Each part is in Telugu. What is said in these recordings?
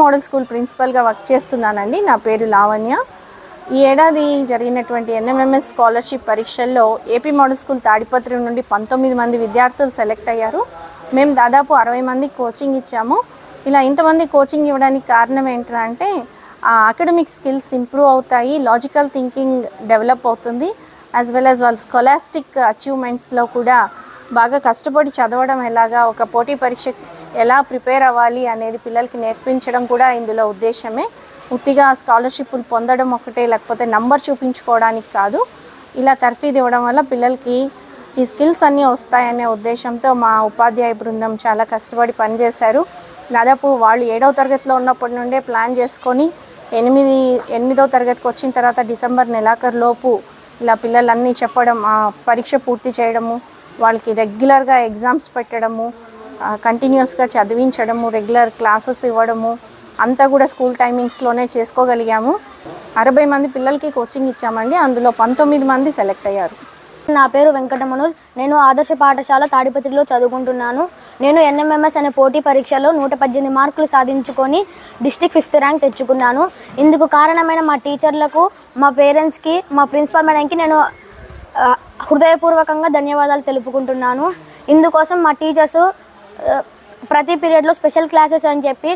మోడల్ స్కూల్ ప్రిన్సిపల్గా వర్క్ చేస్తున్నానండి. నా పేరు లావణ్య. ఈ ఏడాది జరిగినటువంటి ఎన్ఎంఎంఎస్ స్కాలర్షిప్ పరీక్షల్లో ఏపీ మోడల్ స్కూల్ తాడిపత్రి నుండి పంతొమ్మిది మంది విద్యార్థులు సెలెక్ట్ అయ్యారు. మేము దాదాపు అరవై మంది కోచింగ్ ఇచ్చాము. ఇలా ఇంతమంది కోచింగ్ ఇవ్వడానికి కారణం ఏంటంటే అకాడమిక్ స్కిల్స్ ఇంప్రూవ్ అవుతాయి లాజికల్ థింకింగ్ డెవలప్ అవుతుంది యాజ్ వెల్ యాజ్ వాళ్ళ స్కాలాస్టిక్ అచీవ్మెంట్స్లో కూడా బాగా కష్టపడి చదవడం ఎలాగా ఒక పోటీ పరీక్ష ఎలా ప్రిపేర్ అవ్వాలి అనేది పిల్లలకి నేర్పించడం కూడా ఇందులో ఉద్దేశమే. ఉత్తిగా స్కాలర్షిప్లు పొందడం ఒకటే లేకపోతే నంబర్ చూపించుకోవడానికి కాదు. ఇలా తర్ఫీదు ఇవ్వడం వల్ల పిల్లలకి ఈ స్కిల్స్ అన్నీ వస్తాయనే ఉద్దేశంతో మా ఉపాధ్యాయ బృందం చాలా కష్టపడి పనిచేశారు. దాదాపు వాళ్ళు ఏడవ తరగతిలో ఉన్నప్పటి నుండే ప్లాన్ చేసుకొని ఎనిమిది ఎనిమిదవ తరగతికి వచ్చిన తర్వాత డిసెంబర్ నెలాఖరు లోపు ఇలా పిల్లలన్నీ చెప్పడం ఆ పరీక్ష పూర్తి చేయడము వాళ్ళకి రెగ్యులర్గా ఎగ్జామ్స్ పెట్టడము కంటిన్యూస్గా చదివించడము రెగ్యులర్ క్లాసెస్ ఇవ్వడము అంతా కూడా స్కూల్ టైమింగ్స్లోనే చేసుకోగలిగాము. అరవై మంది పిల్లలకి కోచింగ్ ఇచ్చామండి. అందులో పంతొమ్మిది మంది సెలెక్ట్ అయ్యారు. నా పేరు వెంకట మనోజ్. నేను ఆదర్శ పాఠశాల తాడిపత్రిలో చదువుకుంటున్నాను. నేను ఎన్ఎంఎంఎస్ అనే పోటీ పరీక్షలో నూట పద్దెనిమిది మార్కులు సాధించుకొని డిస్టిక్ ఫిఫ్త్ ర్యాంక్ తెచ్చుకున్నాను. ఇందుకు కారణమైన మా టీచర్లకు మా పేరెంట్స్కి మా ప్రిన్సిపల్ మేడంకి నేను హృదయపూర్వకంగా ధన్యవాదాలు తెలుపుకుంటున్నాను. ఇందుకోసం మా టీచర్స్ ప్రతి పీరియడ్లో స్పెషల్ క్లాసెస్ అని చెప్పి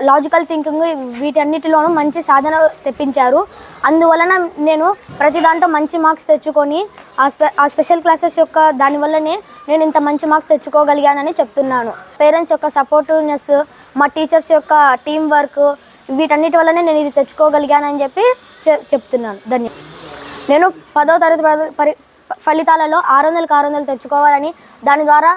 లాజికల్ థింకింగ్ వీటన్నిటిలోనూ మంచి సాధన తెప్పించారు. అందువలన నేను ప్రతి దాంట్లో మంచి మార్క్స్ తెచ్చుకొని ఆ స్పె ఆ స్పెషల్ క్లాసెస్ యొక్క దానివల్లనే నేను ఇంత మంచి మార్క్స్ తెచ్చుకోగలిగానని చెప్తున్నాను. పేరెంట్స్ యొక్క సపోర్టివ్నెస్ మా టీచర్స్ యొక్క టీం వర్క్ వీటన్నిటి వల్లనే నేను ఇది తెచ్చుకోగలిగానని చెప్పి చె- చెప్తున్నాను. ధన్య నేను పదో తరగతి పరి ఫలితాలలో ఆరు వందలకు ఆరు వందలు తెచ్చుకోవాలని దాని ద్వారా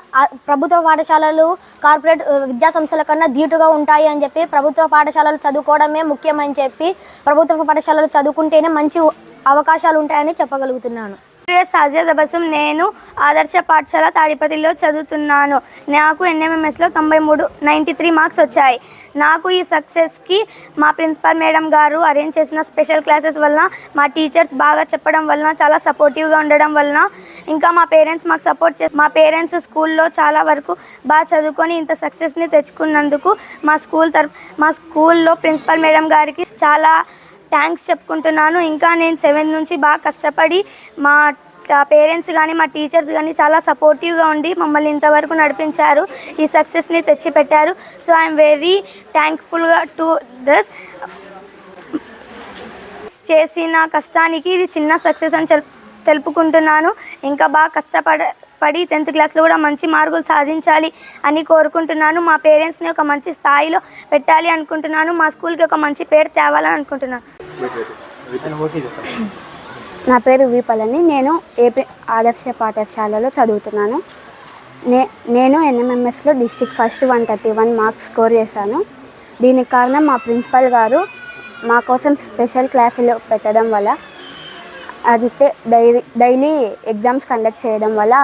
ప్రభుత్వ పాఠశాలలు కార్పొరేట్ విద్యా సంస్థల కన్నా ధీటుగా ఉంటాయి అని చెప్పి ప్రభుత్వ పాఠశాలలు చదువుకోవడమే ముఖ్యమని చెప్పి ప్రభుత్వ పాఠశాలలు చదువుకుంటేనే మంచి అవకాశాలు ఉంటాయని చెప్పగలుగుతున్నాను. సాజియా దబసుం నేను ఆదర్శ పాఠశాల తాడిపతిలో చదువుతున్నాను. నాకు ఎన్ఎంఎంఎస్లో తొంభై మూడు నైంటీ త్రీ మార్క్స్ వచ్చాయి. నాకు ఈ సక్సెస్కి మా ప్రిన్సిపల్ మేడం గారు అరేంజ్ చేసిన స్పెషల్ క్లాసెస్ వలన మా టీచర్స్ బాగా చెప్పడం వలన చాలా సపోర్టివ్గా ఉండడం వలన ఇంకా మా పేరెంట్స్ మాకు సపోర్ట్ చే మా పేరెంట్స్ స్కూల్లో చాలా వరకు బాగా చదువుకొని ఇంత సక్సెస్ని తెచ్చుకున్నందుకు మా స్కూల్ తరఫు మా స్కూల్లో ప్రిన్సిపల్ మేడం గారికి చాలా థ్యాంక్స్ చెప్పుకుంటున్నాను. ఇంకా నేను సెవెంత్ నుంచి బాగా కష్టపడి మా పేరెంట్స్ కానీ మా టీచర్స్ కానీ చాలా సపోర్టివ్గా ఉండి మమ్మల్ని ఇంతవరకు నడిపించారు. ఈ సక్సెస్ని తెచ్చిపెట్టారు. సో ఐఎమ్ వెరీ థ్యాంక్ఫుల్గా టు దస్ చేసిన కష్టానికి ఇది చిన్న సక్సెస్ అని తెలుపుకుంటున్నాను. ఇంకా బాగా కష్టపడ పడి టెన్త్ క్లాస్లో కూడా మంచి మార్కులు సాధించాలి అని కోరుకుంటున్నాను. మా పేరెంట్స్ని ఒక మంచి స్థాయిలో పెట్టాలి అనుకుంటున్నాను. మా స్కూల్కి ఒక మంచి పేరు తేవాలని అనుకుంటున్నాను. నా పేరు వీపలని. నేను ఏపీ ఆదర్శ పాఠశాలలో చదువుతున్నాను. నే నేను ఎన్ఎంఎంఎస్లో district first one thirty one marks score చేశాను. దీనికి కారణం మా ప్రిన్సిపల్ గారు మా కోసం స్పెషల్ క్లాసులు పెట్టడం వల్ల అంటే డైలీ డైలీ ఎగ్జామ్స్ కండక్ట్ చేయడం వల్ల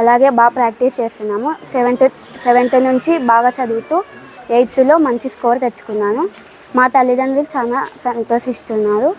అలాగే బాగా ప్రాక్టీస్ చేస్తున్నాము. సెవెంత్ సెవెంత్ నుంచి బాగా చదువుతూ ఎయిత్లో మంచి స్కోర్ తెచ్చుకున్నాను. మా తల్లిదండ్రులు చాలా సంతోషిస్తున్నారు.